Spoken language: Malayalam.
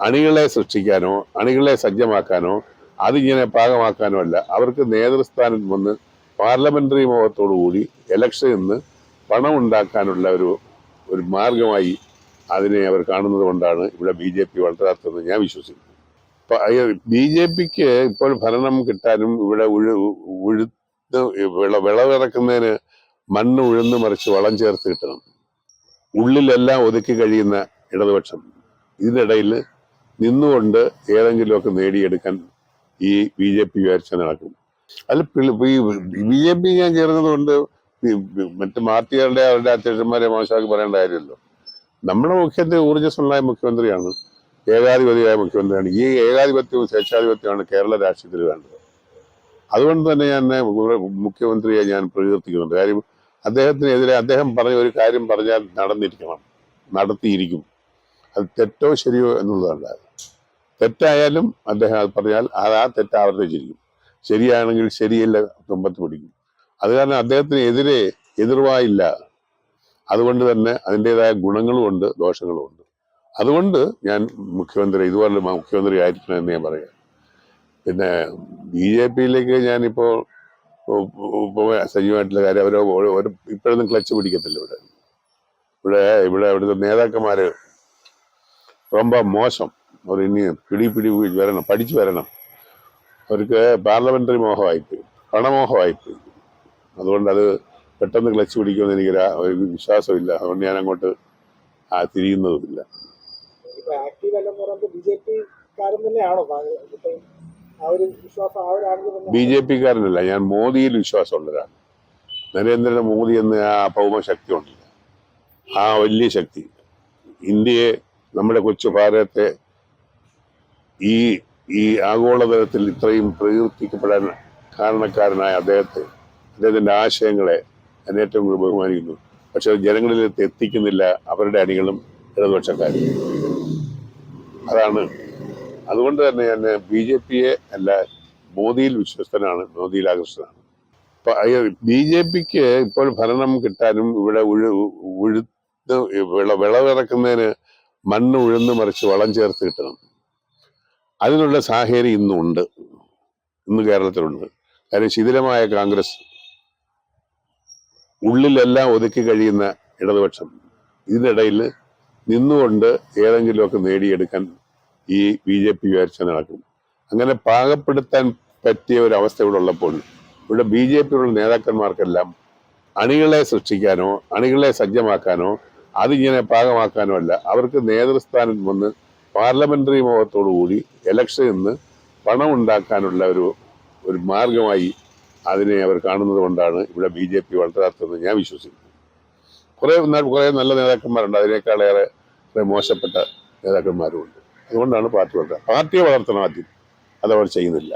അണികളെ സൃഷ്ടിക്കാനോ അണികളെ സജ്ജമാക്കാനോ അതിങ്ങനെ പാകമാക്കാനോ അല്ല. അവർക്ക് നേതൃസ്ഥാനം വന്ന് പാർലമെന്ററി മോഹത്തോടുകൂടി ഇലക്ഷനിൽ നിന്ന് പണം ഉണ്ടാക്കാനുള്ള ഒരു ഒരു മാർഗമായി അതിനെ അവർ കാണുന്നത് കൊണ്ടാണ് ഇവിടെ ബി ജെ പി വളരാത്തതെന്ന് ഞാൻ വിശ്വസിക്കുന്നു. ബി ജെ പിക്ക് ഇപ്പോൾ ഭരണം കിട്ടാനും ഇവിടെ ഉഴു ഉഴുത്ത് വിള വിളവിറക്കുന്നതിന് മണ്ണ് ഉഴുന്ന് മറിച്ച് വളം ചേർത്ത് കിട്ടണം. ഉള്ളിലെല്ലാം ഒതുക്കി കഴിയുന്ന ഇടതുപക്ഷം. ഇതിനിടയിൽ നിന്നുകൊണ്ട് ഏതെങ്കിലുമൊക്കെ നേടിയെടുക്കാൻ ഈ ബി ജെ പി വിചാരിച്ച നടക്കും. അല്ല ഈ ബി ജെ പി ഞാൻ ചേർന്നത് കൊണ്ട് മറ്റു പാർട്ടികളുടെ അവരുടെ അധ്യക്ഷന്മാരെ മോശമാക്കി പറയേണ്ട കാര്യമല്ലോ നമ്മുടെ മുഖ്യമന്ത്രി ഊർജസ്വലനായ മുഖ്യമന്ത്രിയാണ് ഏകാധിപതിയായ മുഖ്യമന്ത്രിയാണ്. ഈ ഏകാധിപത്യവും സ്വേച്ഛാധിപത്യമാണ് കേരള രാഷ്ട്രീയത്തിൽ വേണ്ടത്. അതുകൊണ്ട് തന്നെ ഞാൻ മുഖ്യമന്ത്രിയെ ഞാൻ പ്രകീർത്തിക്കുന്നുണ്ട് കാര്യം അദ്ദേഹത്തിനെതിരെ അദ്ദേഹം പറഞ്ഞ ഒരു കാര്യം പറഞ്ഞാൽ നടന്നിരിക്കണം നടത്തിയിരിക്കും. അത് തെറ്റോ ശരിയോ എന്നുള്ളതല്ല. തെറ്റായാലും അദ്ദേഹം അത് പറഞ്ഞാൽ അത് ആ തെറ്റ് ആവർത്തിച്ചിരിക്കും ശരിയാണെങ്കിൽ ശരിയല്ല തുമ്പത്ത് പിടിക്കും അത് കാരണം അദ്ദേഹത്തിന് എതിരെ എതിർവായില്ല അതുകൊണ്ട് തന്നെ അതിൻ്റെതായ ഗുണങ്ങളുമുണ്ട് ദോഷങ്ങളുമുണ്ട് അതുകൊണ്ട് ഞാൻ മുഖ്യമന്ത്രി ഇതുപോലെ മുഖ്യമന്ത്രി ആയിരിക്കണം എന്ന് ഞാൻ പറയാം പിന്നെ ബി ജെ പിയിലേക്ക് ഞാനിപ്പോൾ ഇപ്പോൾ സജീവമായിട്ടുള്ള കാര്യം അവരോ ഒരു ഇപ്പോഴൊന്നും ക്ലച്ച് പിടിക്കത്തില്ല ഇവിടെ ഇവിടെ ഇവിടെ ഇവിടുത്തെ നേതാക്കന്മാര് ரொம்ப മോശം അവർ ഇനി പിടി പിടി വരണം പഠിച്ചു വരണം. അവർക്ക് പാർലമെന്ററി മോഹമായിപ്പോയി പണമോഹമായിപ്പോയി അതുകൊണ്ട് അത് പെട്ടെന്ന് ക്ലച്ച് പിടിക്കുമെന്ന് എനിക്ക് ഒരു വിശ്വാസമില്ല. അതുകൊണ്ട് ഞാൻ അങ്ങോട്ട് ആ തിരിയുന്നതുമില്ല ബി ജെ പിക്കാരനല്ല ഞാൻ മോദിയിൽ വിശ്വാസമുള്ളവരാണ് നരേന്ദ്ര മോദി എന്ന ആ ഭൗമശക്തി ഉണ്ടല്ലോ ആ വലിയ ശക്തി. ഇന്ത്യയെ നമ്മുടെ കൊച്ചു ഭാരതത്തെ ഈ ഈ ആഗോളതലത്തിൽ ഇത്രയും പ്രകീർത്തിക്കപ്പെടാൻ കാരണക്കാരനായ അദ്ദേഹത്തെ അദ്ദേഹത്തിന്റെ ആശയങ്ങളെ ഞാൻ ഏറ്റവും കൂടുതൽ ബഹുമാനിക്കുന്നു. പക്ഷെ ജനങ്ങളിലേക്ക് എത്തിക്കുന്നില്ല അവരുടെ അണികളും ഇടതുപക്ഷക്കാരും. അതാണ്. അതുകൊണ്ട് തന്നെ ഞാൻ ബി ജെ പിയെ അല്ല മോദിയിൽ വിശ്വസ്തനാണ് മോദിയിൽ ആകൃഷ്ടനാണ്. ബി ജെ പിക്ക് ഇപ്പോൾ ഭരണം കിട്ടാനും ഇവിടെ ഉഴു ഉഴുത്ത് വിള വിളവിറക്കുന്നതിന് മണ്ണ് ഉഴുന്ന് മറിച്ച് വളം ചേർത്ത് കിട്ടണം. അതിനുള്ള സാഹചര്യം ഇന്നുണ്ട്. ഇന്ന് കേരളത്തിലുണ്ട്. കാര്യം ശിഥിലമായ കോൺഗ്രസ് ഉള്ളിലെല്ലാം ഒതുക്കി കഴിയുന്ന ഇടതുപക്ഷം. ഇതിനിടയിൽ നിന്നുകൊണ്ട് ഏതെങ്കിലുമൊക്കെ നേടിയെടുക്കാൻ ഈ ബി ജെ പി വിചാരിച്ച നടക്കും. അങ്ങനെ പാകപ്പെടുത്താൻ പറ്റിയ ഒരു അവസ്ഥ ഇവിടെ ഉള്ളപ്പോൾ ഇവിടെ ബി ജെ പിയുള്ള നേതാക്കന്മാർക്കെല്ലാം അണികളെ സൃഷ്ടിക്കാനോ അണികളെ സജ്ജമാക്കാനോ അതിങ്ങനെ പാകമാക്കാനോ അല്ല. അവർക്ക് നേതൃസ്ഥാനം വന്ന് പാർലമെന്ററി മോഹത്തോടുകൂടി ഇലക്ഷനിൽ നിന്ന് പണം ഉണ്ടാക്കാനുള്ള ഒരു ഒരു മാർഗമായി അതിനെ അവർ കാണുന്നത് കൊണ്ടാണ് ഇവിടെ ബി ജെ പി വളരാത്തതെന്ന് ഞാൻ വിശ്വസിക്കുന്നു. കുറേ കുറേ നല്ല നേതാക്കന്മാരുണ്ട്. അതിനേക്കാളേറെ കുറേ മോശപ്പെട്ട നേതാക്കന്മാരുമുണ്ട്. അതുകൊണ്ടാണ് പാർട്ടി വളർത്തുക പാർട്ടിയെ വളർത്തണം ആദ്യം. അതവർ ചെയ്യുന്നില്ല.